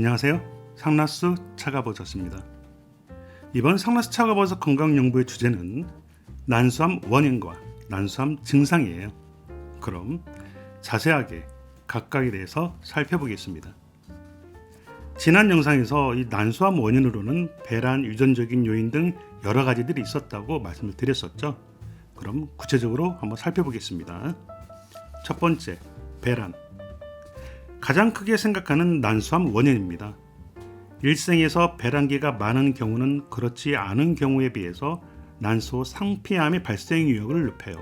안녕하세요. 상라스 차가버섯입니다. 이번 상라스 차가버섯 건강연구의 주제는 난수암 원인과 난수암 증상이에요. 그럼 자세하게 각각에 대해서 살펴보겠습니다. 지난 영상에서 이 난수암 원인으로는 배란 유전적인 요인 등 여러 가지들이 있었다고 말씀을 드렸었죠. 그럼 구체적으로 한번 살펴보겠습니다. 첫 번째, 배란. 가장 크게 생각하는 난수암 원인입니다. 일생에서 배란기가 많은 경우는 그렇지 않은 경우에 비해서 난소 상피암의 발생 위험을 높여요.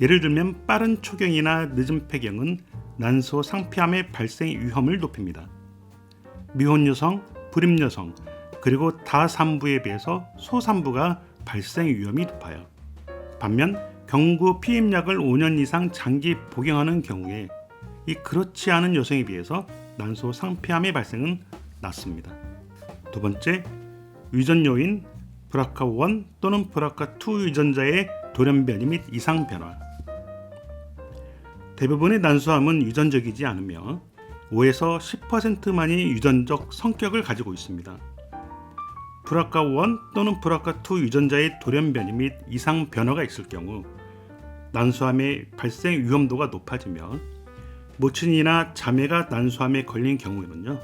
예를 들면 빠른 초경이나 늦은 폐경은 난소 상피암의 발생 위험을 높입니다. 미혼 여성, 불임 여성, 그리고 다산부에 비해서 소산부가 발생 위험이 높아요. 반면 경구 피임약을 5년 이상 장기 복용하는 경우에 이 그렇지 않은 여성에 비해서 난소 상피암의 발생은 낮습니다. 두 번째, 유전 요인 브라카1 또는 브라카2 유전자의 돌연 변이 및 이상 변화. 대부분의 난소암은 유전적이지 않으며 5에서 10%만이 유전적 성격을 가지고 있습니다. 브라카1 또는 브라카2 유전자의 돌연 변이 및 이상 변화가 있을 경우 난소암의 발생 위험도가 높아지며 모친이나 자매가 난소암에 걸린 경우에는요.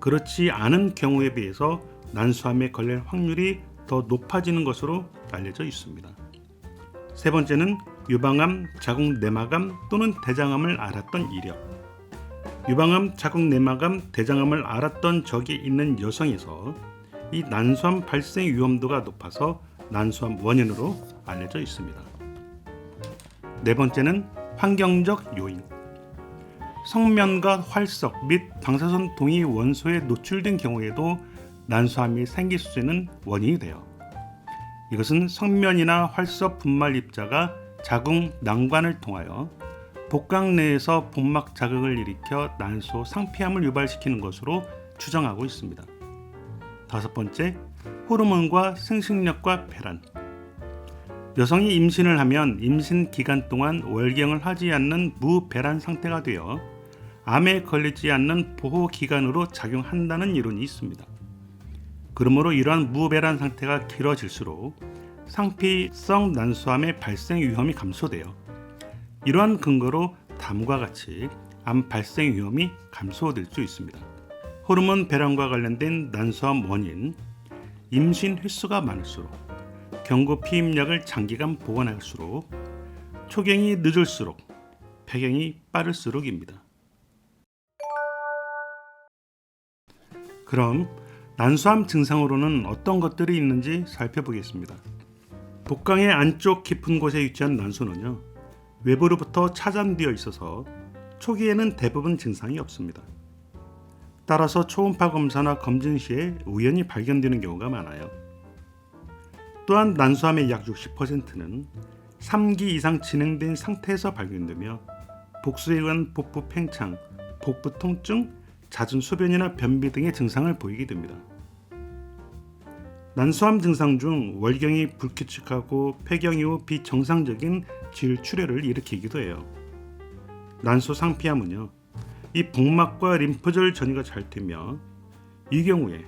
그렇지 않은 경우에 비해서 난소암에 걸릴 확률이 더 높아지는 것으로 알려져 있습니다. 세 번째는 유방암, 자궁 내막암 또는 대장암을 알았던 이력. 유방암, 자궁 내막암, 대장암을 알았던 적이 있는 여성에서 이 난소암 발생 위험도가 높아서 난소암 원인으로 알려져 있습니다. 네 번째는 환경적 요인. 성면과 활석 및 방사선 동위 원소에 노출된 경우에도 난소암이 생길 수 있는 원인이 돼요. 이것은 성면이나 활석 분말 입자가 자궁 난관을 통하여 복강 내에서 복막 자극을 일으켜 난소 상피암을 유발시키는 것으로 추정하고 있습니다. 다섯 번째, 호르몬과 생식력과 배란. 여성이 임신을 하면 임신 기간 동안 월경을 하지 않는 무배란 상태가 되어 암에 걸리지 않는 보호 기간으로 작용한다는 이론이 있습니다. 그러므로 이러한 무배란 상태가 길어질수록 상피성 난소암의 발생 위험이 감소되어 이러한 근거로 다음과 같이 암 발생 위험이 감소될 수 있습니다. 호르몬 배란과 관련된 난소암 원인 임신 횟수가 많을수록 경구 피임약을 장기간 보관할수록 초경이 늦을수록 폐경이 빠를수록입니다. 그럼 난소암 증상으로는 어떤 것들이 있는지 살펴보겠습니다. 복강의 안쪽 깊은 곳에 위치한 난소는요. 외부로부터 차단되어 있어서 초기에는 대부분 증상이 없습니다. 따라서 초음파 검사나 검진 시에 우연히 발견되는 경우가 많아요. 또한 난소암의 약 60%는 3기 이상 진행된 상태에서 발견되며 복수에 의한 복부 팽창, 복부 통증, 잦은 소변이나 변비 등의 증상을 보이게 됩니다. 난소암 증상 중 월경이 불규칙하고 폐경 이후 비정상적인 질 출혈을 일으키기도 해요. 난소 상피암은요, 이 복막과 림프절 전이가 잘 되며 이 경우에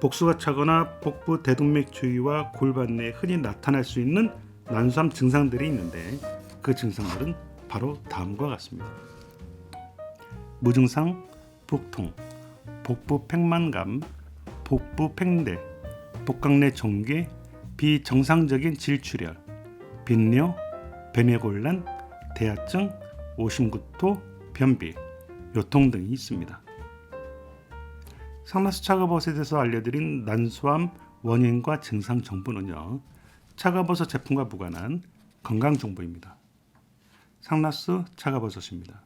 복수가 차거나 복부 대동맥 주위와 골반 내에 흔히 나타날 수 있는 난소암 증상들이 있는데 그 증상들은 바로 다음과 같습니다. 무증상 복통, 복부 팽만감, 복부 팽대, 복강 내 종괴, 비정상적인 질출혈, 빈뇨, 배뇌곤란, 대하증, 오심구토, 변비, 요통 등이 있습니다. 상나수 차가버섯에 대해서 알려드린 난소암 원인과 증상 정보는요. 차가버섯 제품과 무관한 건강 정보입니다. 상나수 차가버섯입니다.